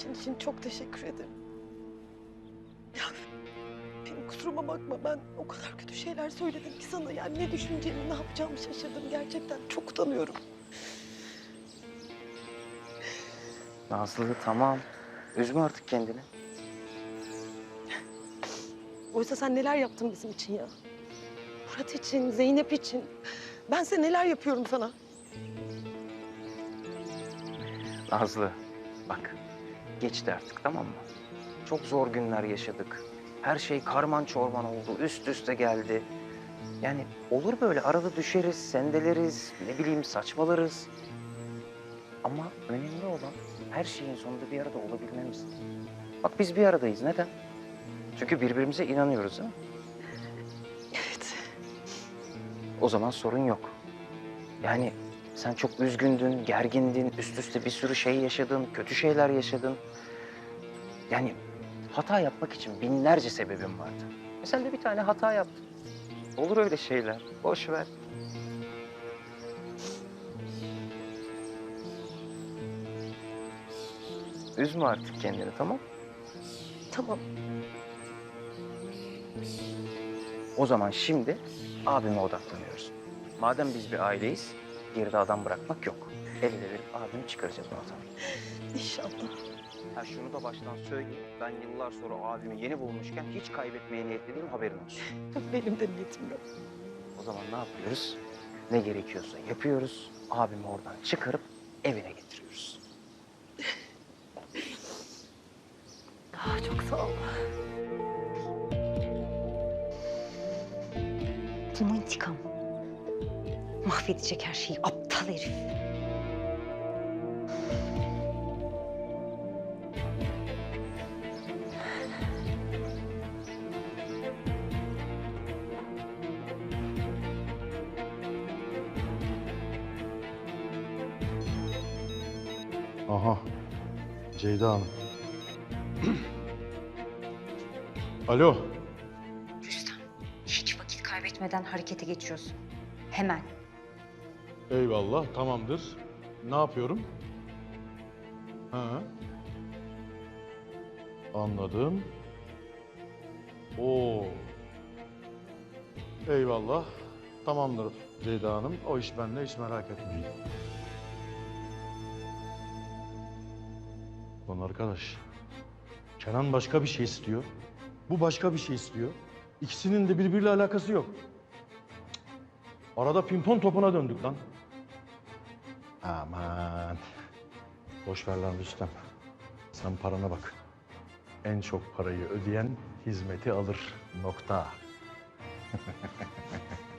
söyleyişin için çok teşekkür ederim. Ya benim kusuruma bakma ben o kadar kötü şeyler söyledim ki sana. Yani ne düşüneceğimi, ne yapacağımı şaşırdım. Gerçekten çok utanıyorum. Nazlı tamam. Üzme artık kendini. Oysa sen neler yaptın bizim için ya. Murat için, Zeynep için. Ben size neler yapıyorum sana. Nazlı bak geçti artık tamam mı? Çok zor günler yaşadık. Her şey karman çorman oldu. Üst üste geldi. Yani olur böyle arada düşeriz, sendeleriz, ne bileyim saçmalarız. Ama önemli olan her şeyin sonunda bir arada olabilmemiz. Bak biz bir aradayız. Neden? Çünkü birbirimize inanıyoruz değil mi? Evet. O zaman sorun yok. Yani sen çok üzgündün, gergindin, üst üste bir sürü şey yaşadın, kötü şeyler yaşadın. Yani hata yapmak için binlerce sebebin vardı. E sen de bir tane hata yaptın. Olur öyle şeyler. Boş ver. Üzme artık kendini tamam? Tamam. O zaman şimdi abime odaklanıyoruz. Madem biz bir aileyiz, geride adam bırakmak yok. El ele verip abimi çıkaracağız ortadan. İnşallah. Ha şunu da baştan söyleyeyim. Ben yıllar sonra abimi yeni bulmuşken hiç kaybetmeye niyetli değilim haberin olsun. Benim de niyetim yok. O zaman ne yapıyoruz? Ne gerekiyorsa yapıyoruz. Abimi oradan çıkarıp evine getiriyoruz. Ah, çok sağ ol. Bu mu intikam? Mahvedecek her şeyi aptal herif. Aha. Ceyda Hanım. Alo. Rüstem, hiç vakit kaybetmeden harekete geçiyorsun. Hemen. Eyvallah, tamamdır. Ne yapıyorum? Ha. Anladım. Oo. Eyvallah. Tamamdır Ceyda Hanım. O iş bende, hiç merak etmeyin. Lan arkadaş, Kenan başka bir şey istiyor. Bu başka bir şey istiyor. İkisinin de birbiriyle alakası yok. Arada pimpon topuna döndük lan. Aman. Boş ver lan Rüstem. Sen parana bak. En çok parayı ödeyen hizmeti alır. Nokta.